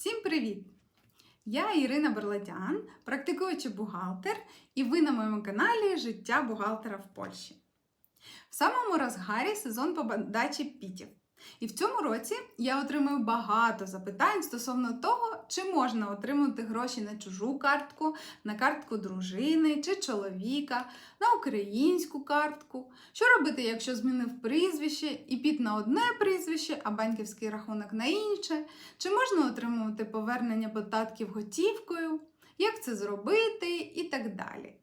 Всім привіт! Я Ірина Берладян, практикуючий бухгалтер, і ви на моєму каналі Життя бухгалтера в Польщі. В самому розгарі сезон подачі пітів. І в цьому році я отримую багато запитань стосовно того, чи можна отримати гроші на чужу картку, на картку дружини чи чоловіка, на українську картку. Що робити, якщо змінив прізвище і піт на одне прізвище, а банківський рахунок на інше? Чи можна отримувати повернення податків готівкою? Як це зробити і так далі.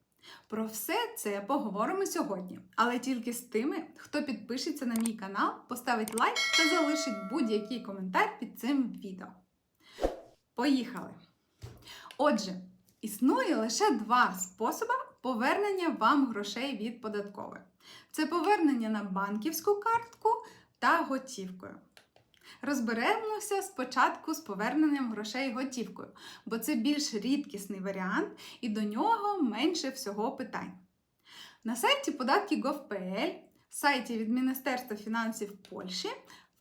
Про все це поговоримо сьогодні, але тільки з тими, хто підпишеться на мій канал, поставить лайк та залишить будь-який коментар під цим відео. Поїхали! Отже, існує лише два способи повернення вам грошей від податкової: це повернення на банківську картку та готівкою. Розберемося спочатку з поверненням грошей готівкою, бо це більш рідкісний варіант і до нього менше всього питань. На сайті податки.gov.pl, сайті від Міністерства фінансів Польщі,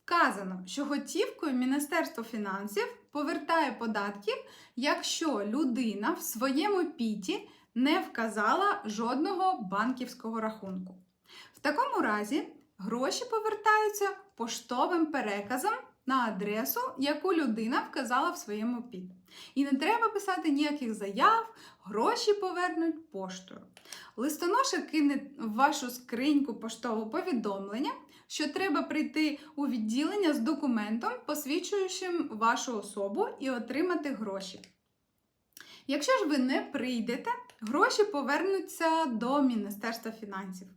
вказано, що готівкою Міністерство фінансів повертає податки, якщо людина в своєму піті не вказала жодного банківського рахунку. В такому разі гроші повертаються поштовим переказом на адресу, яку людина вказала в своєму ПІД. І не треба писати ніяких заяв, гроші повернуть поштою. Листоношик кине в вашу скриньку поштове повідомлення, що треба прийти у відділення з документом, посвідчуючим вашу особу, і отримати гроші. Якщо ж ви не прийдете, гроші повернуться до Міністерства фінансів.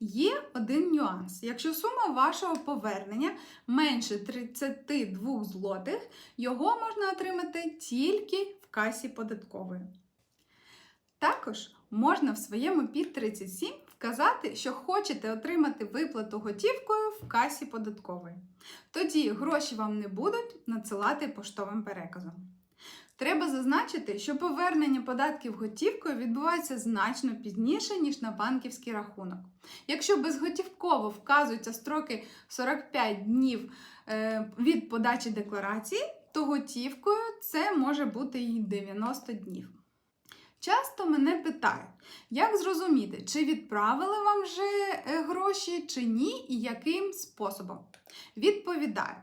Є один нюанс. Якщо сума вашого повернення менше 32 злотих, його можна отримати тільки в касі податкової. Також можна в своєму під 37 вказати, що хочете отримати виплату готівкою в касі податкової. Тоді гроші вам не будуть надсилати поштовим переказом. Треба зазначити, що повернення податків готівкою відбувається значно пізніше, ніж на банківський рахунок. Якщо безготівково вказуються строки 45 днів е, від подачі декларації, то готівкою це може бути і 90 днів. Часто мене питають, як зрозуміти, чи відправили вам вже е, гроші, чи ні, і яким способом. Відповідаю.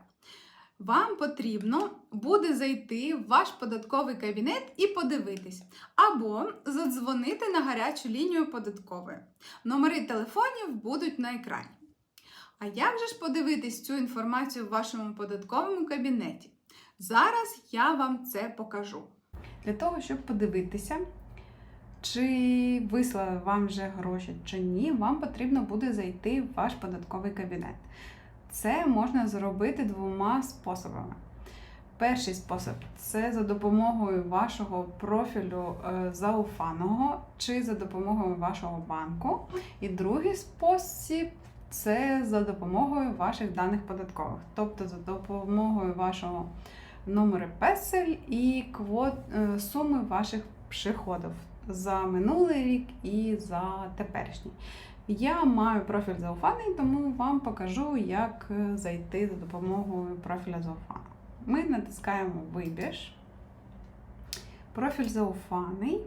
Вам потрібно буде зайти в ваш податковий кабінет і подивитись, або задзвонити на гарячу лінію податкової. Номери телефонів будуть на екрані. А як же ж подивитись цю інформацію в вашому податковому кабінеті? Зараз я вам це покажу. Для того, щоб подивитися, чи вислали вам вже гроші чи ні, вам потрібно буде зайти в ваш податковий кабінет. Це можна зробити двома способами. Перший спосіб це за допомогою вашого профілю е, зауфаного чи за допомогою вашого банку. І другий спосіб це за допомогою ваших даних податкових, тобто за допомогою вашого номеру песель і квот, е, суми ваших приходів за минулий рік і за теперішній. Я маю профіль зауфаний, тому вам покажу, як е, зайти за допомогою профіля зауфану. Ми натискаємо Вибір, профіль зауфаний.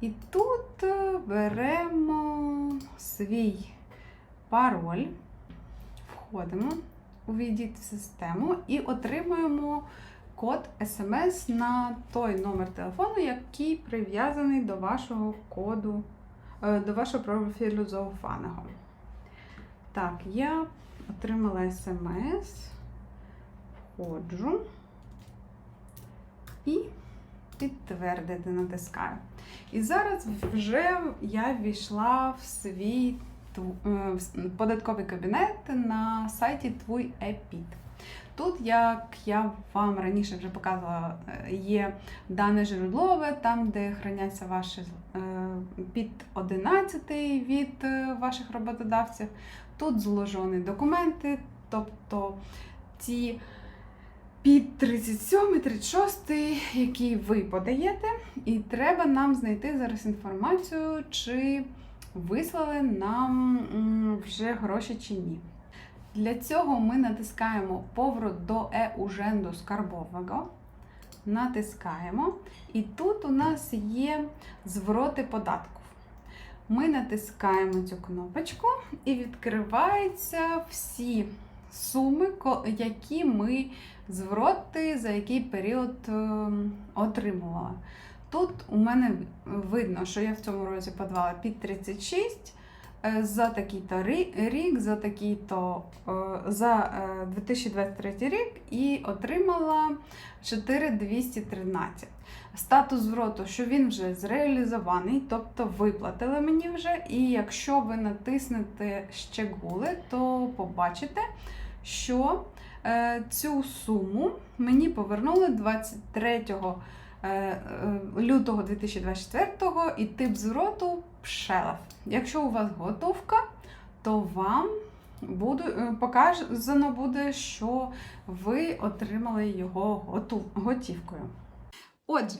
І тут е, беремо свій пароль, входимо, увійдіть в систему і отримуємо код SMS на той номер телефону, який прив'язаний до вашого коду. Е, до вашого профілю зауфаного. Так, я отримала смс, входжу і підтвердити натискаю. І зараз вже я ввійшла в свій податковий кабінет на сайті Твій ЕПІД. Тут, як я вам раніше вже показувала, е, є дане житлове, там, де храняться ваші е, під 11 від е, ваших роботодавців. Тут зложені документи, тобто ті під 37, 36, які ви подаєте, і треба нам знайти зараз інформацію, чи вислали нам вже гроші чи ні. Для цього ми натискаємо поворот до e-Urzędu Skarbowego. натискаємо, і тут у нас є звороти податку. Ми натискаємо цю кнопочку і відкриваються всі суми, які ми звороти за який період ем, отримувала. Тут у мене видно, що я в цьому році подавала під 36 е, за такий-то рік, за такий-то е, за е, 2023 рік і отримала 4213. Статус звроту, що він вже зреалізований, тобто виплатили мені вже. І якщо ви натиснете щегули, то побачите, що е, цю суму мені повернули 23 е, е, лютого 2024 і тип звороту пшелев. Якщо у вас готовка, то вам буду, е, показано буде, що ви отримали його готівкою. Отже,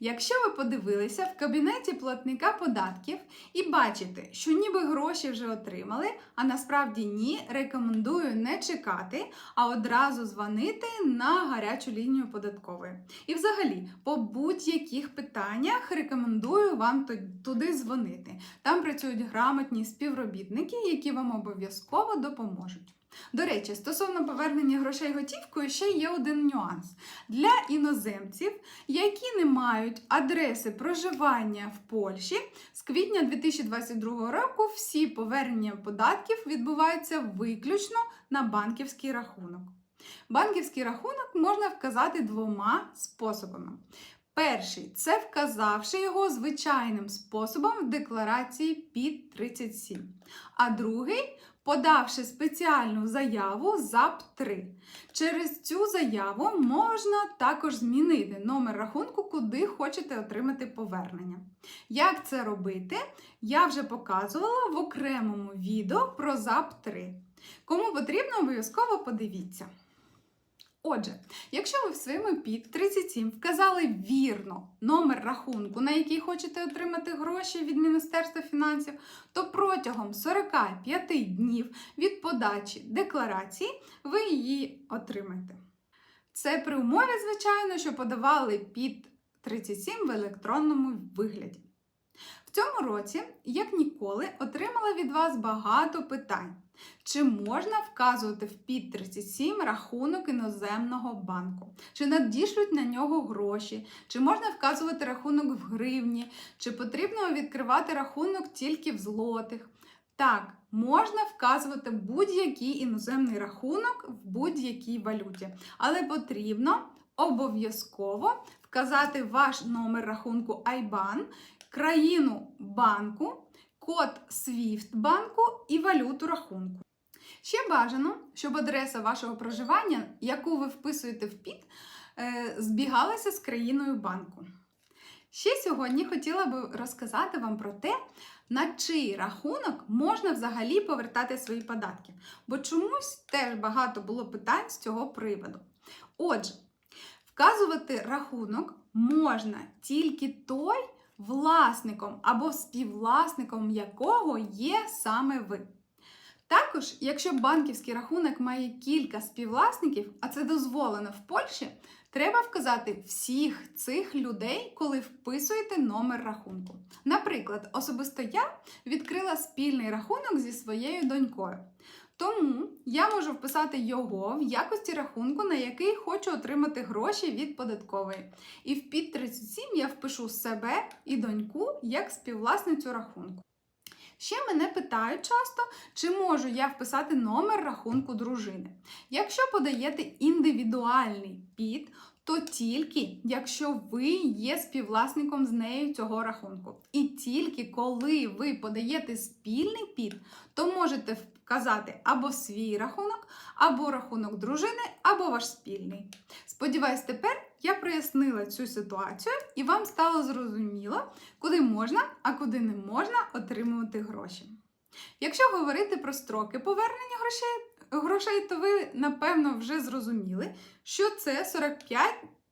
якщо ви подивилися в кабінеті платника податків і бачите, що ніби гроші вже отримали, а насправді ні, рекомендую не чекати, а одразу дзвонити на гарячу лінію податкової. І взагалі, по будь-яких питаннях рекомендую вам туди дзвонити. Там працюють грамотні співробітники, які вам обов'язково допоможуть. До речі, стосовно повернення грошей готівкою, ще є один нюанс. Для іноземців, які не мають адреси проживання в Польщі, з квітня 2022 року всі повернення податків відбуваються виключно на банківський рахунок. Банківський рахунок можна вказати двома способами. Перший це вказавши його звичайним способом в декларації під 37. А другий подавши спеціальну заяву ЗАП-3. Через цю заяву можна також змінити номер рахунку, куди хочете отримати повернення. Як це робити, я вже показувала в окремому відео про ЗАП-3. Кому потрібно, обов'язково подивіться. Отже, якщо ви в своєму ПІК 37 вказали вірно номер рахунку, на який хочете отримати гроші від Міністерства фінансів, то протягом 45 днів від подачі декларації ви її отримаєте. Це при умові, звичайно, що подавали під 37 в електронному вигляді. В цьому році, як ніколи, отримала від вас багато питань. Чи можна вказувати в під 37 рахунок іноземного банку? Чи надішлють на нього гроші? Чи можна вказувати рахунок в гривні? Чи потрібно відкривати рахунок тільки в злотих? Так, можна вказувати будь-який іноземний рахунок в будь-якій валюті, але потрібно обов'язково вказати ваш номер рахунку IBAN, країну банку, код SWIFT банку і валюту рахунку. Ще бажано, щоб адреса вашого проживання, яку ви вписуєте в ПІД, е, збігалася з країною банку. Ще сьогодні хотіла би розказати вам про те, на чий рахунок можна взагалі повертати свої податки. Бо чомусь теж багато було питань з цього приводу. Отже, вказувати рахунок можна тільки той, власником або співвласником якого є саме ви. Також, якщо банківський рахунок має кілька співвласників, а це дозволено в Польщі, треба вказати всіх цих людей, коли вписуєте номер рахунку. Наприклад, особисто я відкрила спільний рахунок зі своєю донькою. Тому я можу вписати його в якості рахунку, на який хочу отримати гроші від податкової. І в під 37 я впишу себе і доньку як співвласницю рахунку. Ще мене питають часто, чи можу я вписати номер рахунку дружини. Якщо подаєте індивідуальний під, то тільки якщо ви є співвласником з нею цього рахунку. І тільки коли ви подаєте спільний під, то можете вказати або свій рахунок, або рахунок дружини, або ваш спільний. Сподіваюсь, тепер я прояснила цю ситуацію і вам стало зрозуміло, куди можна, а куди не можна отримувати гроші. Якщо говорити про строки повернення грошей, грошей, то ви, напевно, вже зрозуміли, що це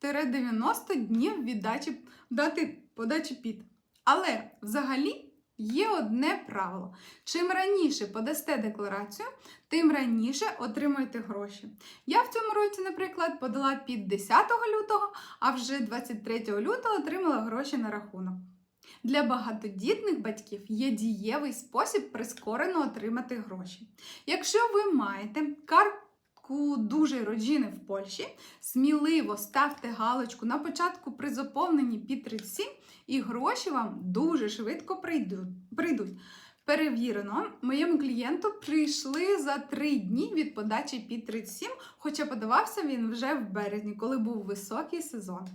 45-90 днів від дачі, дати подачі під. Але взагалі є одне правило: чим раніше подасте декларацію, тим раніше отримуєте гроші. Я в цьому році, наприклад, подала під 10 лютого, а вже 23 лютого отримала гроші на рахунок. Для багатодітних батьків є дієвий спосіб прискорено отримати гроші. Якщо ви маєте картку дуже родини в Польщі, сміливо ставте галочку на початку при заповненні під 37 і гроші вам дуже швидко прийдуть. Перевірено, моєму клієнту прийшли за три дні від подачі під 37, хоча подавався він вже в березні, коли був високий сезон.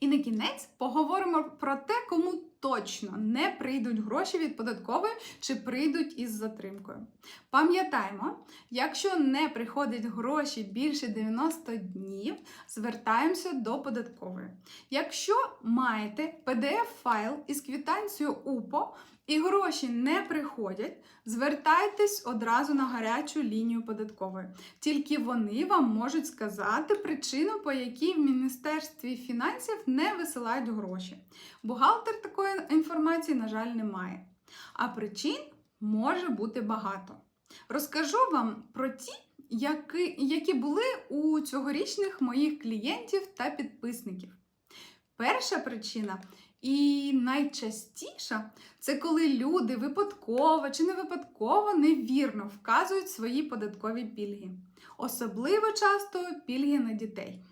І на кінець поговоримо про те, кому точно не прийдуть гроші від податкової чи прийдуть із затримкою. Пам'ятаємо, якщо не приходять гроші більше 90 днів, звертаємося до податкової. Якщо маєте PDF-файл із квітанцією УПО, і гроші не приходять, звертайтесь одразу на гарячу лінію податкової. Тільки вони вам можуть сказати причину, по якій в Міністерстві фінансів не висилають гроші. Бухгалтер такої інформації, на жаль, не має. А причин може бути багато. Розкажу вам про ті, які, які були у цьогорічних моїх клієнтів та підписників. Перша причина і найчастіше це коли люди випадково чи не випадково невірно вказують свої податкові пільги. Особливо часто пільги на дітей.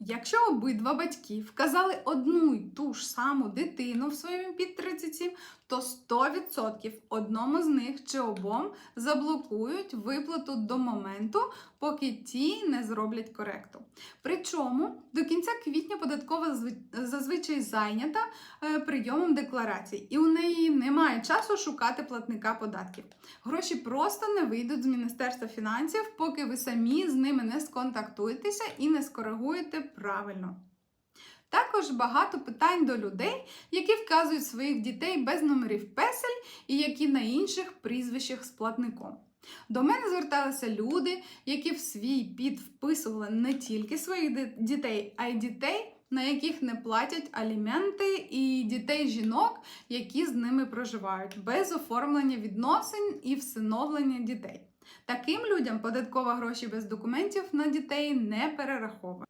Якщо обидва батьки вказали одну й ту ж саму дитину в своєму під 37, то 100% одному з них чи обом заблокують виплату до моменту, поки ті не зроблять коректу. Причому до кінця квітня податкова зазвичай зайнята е, прийомом декларацій, і у неї немає часу шукати платника податків. Гроші просто не вийдуть з Міністерства фінансів, поки ви самі з ними не сконтактуєтеся і не скоригуєте правильно. Також багато питань до людей, які вказують своїх дітей без номерів песель і які на інших прізвищах з платником. До мене зверталися люди, які в свій під вписували не тільки своїх дітей, а й дітей, на яких не платять аліменти, і дітей жінок, які з ними проживають, без оформлення відносин і всиновлення дітей. Таким людям податкова гроші без документів на дітей не перераховує.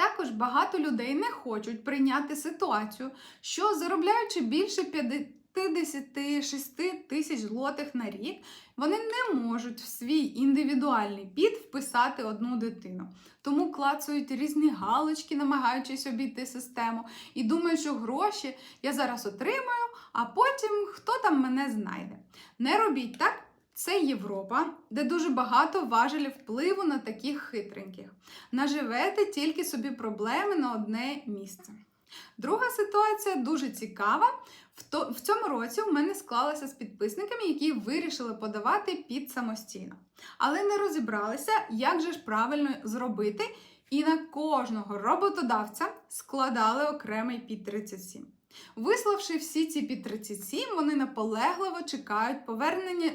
Також багато людей не хочуть прийняти ситуацію, що заробляючи більше 56 тисяч злотих на рік, вони не можуть в свій індивідуальний під вписати одну дитину. Тому клацають різні галочки, намагаючись обійти систему, і думають, що гроші я зараз отримаю, а потім хто там мене знайде. Не робіть так. Це Європа, де дуже багато важелів впливу на таких хитреньких. Наживете тільки собі проблеми на одне місце. Друга ситуація дуже цікава. В цьому році у мене склалася з підписниками, які вирішили подавати під самостійно. Але не розібралися, як же ж правильно зробити, і на кожного роботодавця складали окремий під 37. Виславши всі ці під 37, вони наполегливо чекають повернення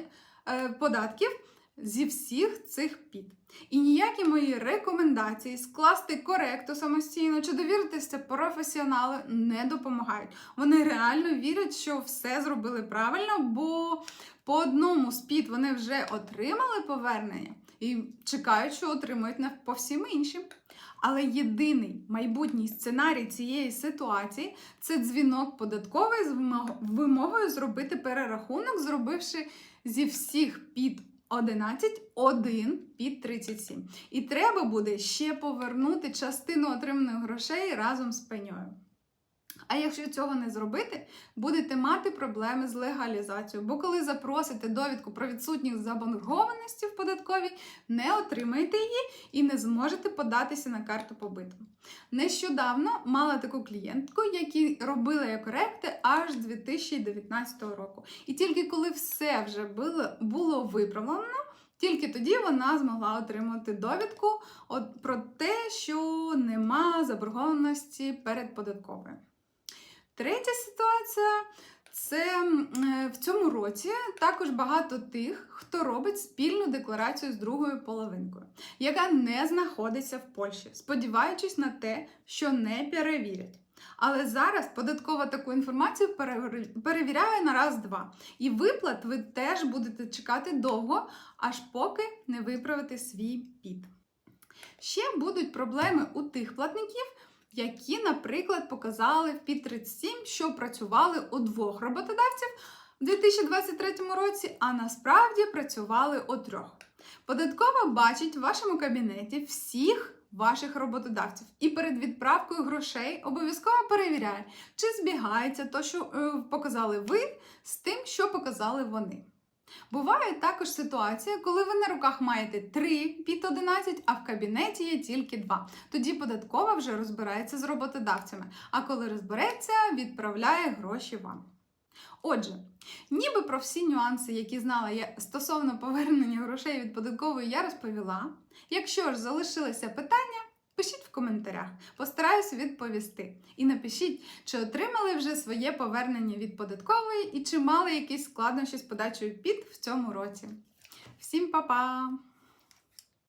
податків зі всіх цих під. І ніякі мої рекомендації скласти коректу самостійно чи довіритися професіоналу не допомагають. Вони реально вірять, що все зробили правильно, бо по одному з під вони вже отримали повернення і чекають, що отримують по всім іншим. Але єдиний майбутній сценарій цієї ситуації це дзвінок податковий з вимогою зробити перерахунок, зробивши зі всіх під 11, 1 під 37. І треба буде ще повернути частину отриманих грошей разом з пеньою. А якщо цього не зробити, будете мати проблеми з легалізацією, бо коли запросите довідку про відсутність заборгованості в податковій, не отримаєте її і не зможете податися на карту побиту. Нещодавно мала таку клієнтку, які робили коректи аж з 2019 року. І тільки коли все вже було, було виправлено, тільки тоді вона змогла отримати довідку про те, що нема заборгованості перед податковою. Третя ситуація це е, в цьому році також багато тих, хто робить спільну декларацію з другою половинкою, яка не знаходиться в Польщі, сподіваючись на те, що не перевірять. Але зараз податкова таку інформацію перевіряє на раз-два. І виплат ви теж будете чекати довго, аж поки не виправите свій під. Ще будуть проблеми у тих платників, які, наприклад, показали в під 37, що працювали у двох роботодавців у 2023 році, а насправді працювали у трьох. Податкова бачить в вашому кабінеті всіх ваших роботодавців і перед відправкою грошей обов'язково перевіряє, чи збігається то, що е, показали ви, з тим, що показали вони. Буває також ситуація, коли ви на руках маєте 3 під 11, а в кабінеті є тільки 2. Тоді податкова вже розбирається з роботодавцями, а коли розбереться, відправляє гроші вам. Отже, ніби про всі нюанси, які знала я стосовно повернення грошей від податкової, я розповіла. Якщо ж залишилися питання, пишіть в коментарях, постараюся відповісти. І напишіть, чи отримали вже своє повернення від податкової і чи мали якісь складнощі з подачею під в цьому році. Всім па-па!